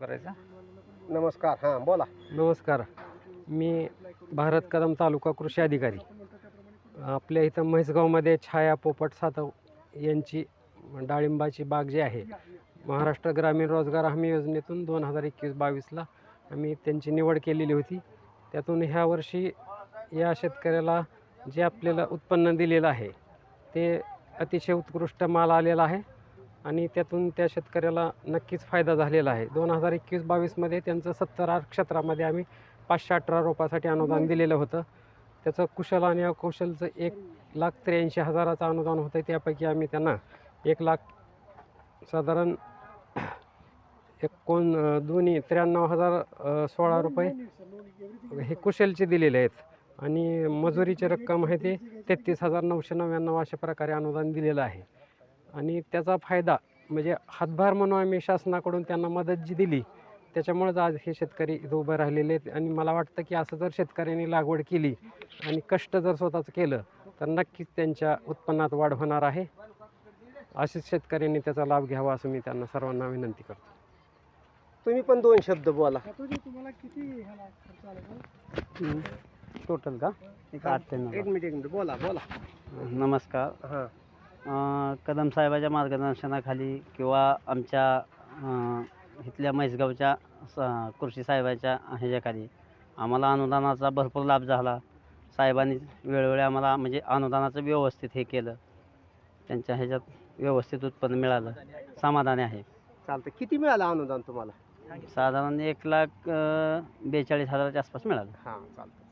करायचा? नमस्कार हां बोला. नमस्कार. मी भारत कदम तालुका कृषी अधिकारी. आपल्या इथं म्हैसगावमध्ये छाया पोपट सातव यांची डाळिंबाची बाग जी आहे महाराष्ट्र ग्रामीण रोजगार हमी योजनेतून दोन हजार एकवीस बावीसला आम्ही त्यांची निवड केलेली होती. त्यातून ह्या वर्षी या शेतकऱ्याला जे आपल्याला उत्पन्न दिलेलं आहे ते अतिशय उत्कृष्ट माल आलेला आहे. आणि त्यातून त्या शेतकऱ्याला नक्कीच फायदा झालेला आहे. दोन हजार एकवीस बावीसमध्ये त्यांचं सत्तर आर क्षेत्रामध्ये आम्ही पाचशे अठरा रोपासाठी अनुदान दिलेलं होतं. त्याचं कुशल आणि अकुशलचं एक लाख त्र्याऐंशी हजाराचं अनुदान होतं. त्यापैकी आम्ही त्यांना एक लाख साधारण एकोण दोन्ही त्र्याण्णव हजार सोळा रुपये हे कुशलचे दिलेले आहेत. आणि मजुरीची रक्कम आहे ते तेहतीस हजार नऊशे नव्याण्णव अशा प्रकारे अनुदान दिलेलं आहे. आणि त्याचा फायदा म्हणजे हातभार म्हणून आम्ही शासनाकडून त्यांना मदत जी दिली त्याच्यामुळेच आज हे शेतकरी इथं उभे राहिलेले आहेत. आणि मला वाटतं की असं जर शेतकऱ्यांनी लागवड केली आणि कष्ट जर स्वतःचं केलं तर नक्कीच त्यांच्या उत्पन्नात वाढ होणार आहे. असेच शेतकऱ्यांनी त्याचा लाभ घ्यावा असं मी त्यांना सर्वांना विनंती करतो. तुम्ही पण दोन शब्द बोला. टोटल का एक आठ ते? नऊ एक मिनिट एक मिनिट. बोला बोला. नमस्कार. हां. कदम साहेबाच्या मार्गदर्शनाखाली किंवा आमच्या इथल्या म्हैसगावच्या स- कृषी साहेबाच्या ह्याच्याखाली आम्हाला अनुदानाचा भरपूर लाभ झाला. साहेबांनी वेळोवेळी आम्हाला म्हणजे अनुदानाचं व्यवस्थित हे केलं. त्यांच्या ह्याच्यात व्यवस्थित उत्पन्न मिळालं. समाधानी आहे. चालतं किती मिळालं अनुदान तुम्हाला? साधारण एक लाख बेचाळीस हजाराच्या आसपास मिळालं. हां चालतं